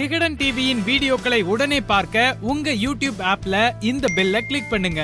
விகடன் டிவியின் வீடியோக்களை உடனே பார்க்க உங்க யூடியூப் ஆப்ல இந்த பெல்ல கிளிக் பண்ணுங்க.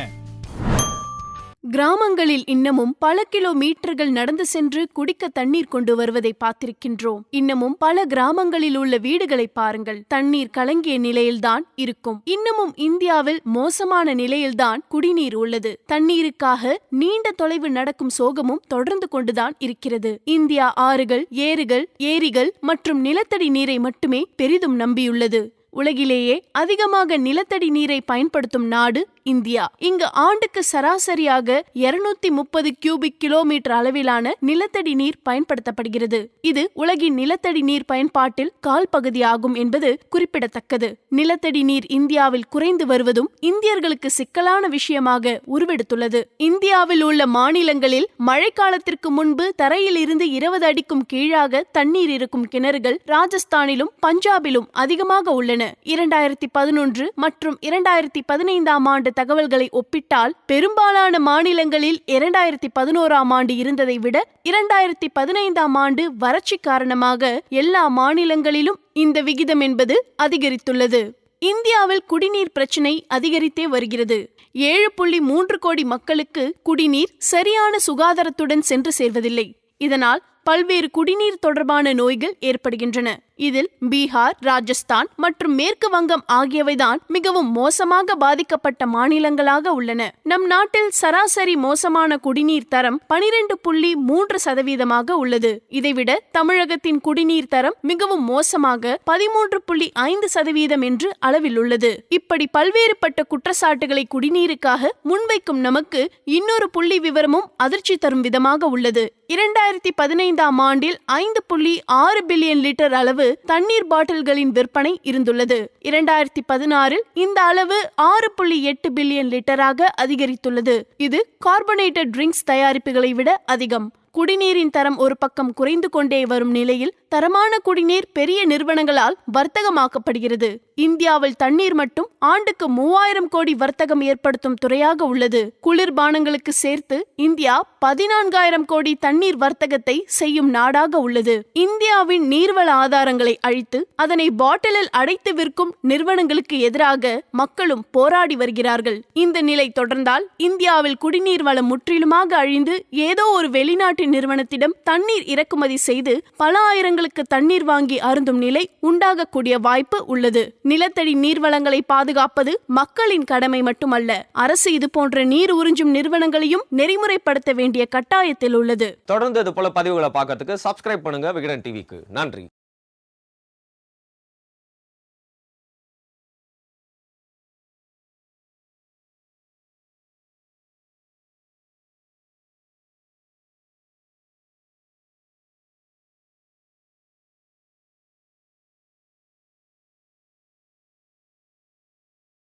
கிராமங்களில் இன்னமும் பல கிலோமீட்டர்கள் நடந்து சென்று குடிக்க தண்ணீர் கொண்டு வருவதை பார்த்திருக்கின்றோம். இன்னமும் பல கிராமங்களில் உள்ள வீடுகளை பாருங்கள். தண்ணீர் கலங்கிய நிலையில்தான் இருக்கும். இன்னமும் இந்தியாவில் மோசமான நிலையில்தான் குடிநீர் உள்ளது. தண்ணீருக்காக நீண்ட தொலைவு நடக்கும் சோகமும் தொடர்ந்து கொண்டுதான் இருக்கிறது. இந்தியா ஆறுகள் ஏறுகள் ஏரிகள் மற்றும் நிலத்தடி நீரை மட்டுமே பெரிதும் நம்பியுள்ளது. உலகிலேயே அதிகமாக நிலத்தடி நீரை பயன்படுத்தும் நாடு இந்தியா. இங்கு ஆண்டுக்கு சராசரியாக இருநூத்தி முப்பது கியூபிக் கிலோமீட்டர் அளவிலான நிலத்தடி நீர் பயன்படுத்தப்படுகிறது. இது உலகின் நிலத்தடி நீர் பயன்பாட்டில் கால் பகுதியாகும் என்பது குறிப்பிடத்தக்கது. நிலத்தடி நீர் இந்தியாவில் குறைந்து வருவதும் இந்தியர்களுக்கு சிக்கலான விஷயமாக உருவெடுத்துள்ளது. இந்தியாவில் உள்ள மாநிலங்களில் மழைக்காலத்திற்கு முன்பு தரையில் இருந்து இருபது அடிக்கும் கீழாக தண்ணீர் இருக்கும் கிணறுகள் ராஜஸ்தானிலும் பஞ்சாபிலும் அதிகமாக உள்ளன. இரண்டாயிரத்தி பதினொன்று மற்றும் இரண்டாயிரத்தி பதினைந்தாம் ஆண்டு தகவல்களை ஒப்பிட்டால் பெரும்பாலான மாநிலங்களில் இரண்டாயிரத்தி பதினோராம் ஆண்டு இருந்ததை விட இரண்டாயிரத்தி பதினைந்தாம் ஆண்டு வறட்சி காரணமாக எல்லா மாநிலங்களிலும் இந்த விகிதம் என்பது அதிகரித்துள்ளது. இந்தியாவில் குடிநீர் பிரச்சினை அதிகரித்தே வருகிறது. ஏழு புள்ளி மூன்று கோடி மக்களுக்கு குடிநீர் சரியான சுகாதாரத்துடன் சென்று சேர்வதில்லை. இதனால் பல்வேறு குடிநீர் தொடர்பான நோய்கள் ஏற்படுகின்றன. இதில் பீகார் ராஜஸ்தான் மற்றும் மேற்கு வங்கம் ஆகியவைதான் மிகவும் மோசமாக பாதிக்கப்பட்ட மாநிலங்களாக உள்ளன. நம் நாட்டில் சராசரி மோசமான குடிநீர் தரம் பனிரெண்டு புள்ளி மூன்று சதவீதமாக உள்ளது. இதைவிட தமிழகத்தின் குடிநீர் தரம் மிகவும் மோசமாக பதிமூன்று புள்ளி ஐந்து சதவீதம் என்று அளவில் உள்ளது. இப்படி பல்வேறுபட்ட குற்றச்சாட்டுகளை குடிநீருக்காக முன்வைக்கும் நமக்கு இன்னொரு புள்ளி விவரமும் அதிர்ச்சி தரும் விதமாக உள்ளது. இரண்டாயிரத்தி பதினைந்து பதினைந்தாம் ஆண்டில் ஐந்து புள்ளி ஆறு பில்லியன் லிட்டர் அளவு தண்ணீர் பாட்டில்களின் விற்பனை இருந்துள்ளது. இரண்டாயிரத்தி பதினாறில் இந்த அளவு ஆறு புள்ளி எட்டு பில்லியன் லிட்டராக அதிகரித்துள்ளது. இது கார்பனேட்டட் ட்ரிங்க்ஸ் தயாரிப்புகளை விட அதிகம். குடிநீரின் தரம் ஒரு பக்கம் குறைந்து கொண்டே வரும் நிலையில் தரமான குடிநீர் பெரிய நிறுவனங்களால் வர்த்தகமாக்கப்படுகிறது. இந்தியாவில் தண்ணீர் மட்டும் ஆண்டுக்கு மூவாயிரம் கோடி வர்த்தகம் ஏற்படுத்தும் துறையாக உள்ளது. குளிர்பானங்களுக்கு சேர்த்து இந்தியா பதினான்காயிரம் கோடி தண்ணீர் வர்த்தகத்தை செய்யும் நாடாக உள்ளது. இந்தியாவின் நீர்வள ஆதாரங்களை அழித்து அதனை பாட்டிலில் அடைத்து விற்கும் நிறுவனங்களுக்கு எதிராக மக்களும் போராடி வருகிறார்கள். இந்த நிலை தொடர்ந்தால் இந்தியாவில் குடிநீர் வளம் முற்றிலுமாக அழிந்து ஏதோ ஒரு வெளிநாட்டு நிறுவனத்திடம் தண்ணீர் இறக்குமதி செய்து பல ஆயிரங்கள் ஆயிரங்களுக்கு தண்ணீர் வாங்கி அருந்தும் நிலை உண்டாகக்கூடிய வாய்ப்பு உள்ளது. நிலத்தடி நீர்வளங்களை பாதுகாப்பது மக்களின் கடமை மட்டுமல்ல. அரசு இது போன்ற நீர் உறிஞ்சும் நிறுவனங்களையும் நெறிமுறைப்படுத்த வேண்டிய கட்டாயத்தில் உள்ளது. தொடர்ந்து இது போல பதிவுகளை பார்க்கறதுக்கு சப்ஸ்கிரைப் பண்ணுங்க. விகடன் டிவிக்கு நன்றி.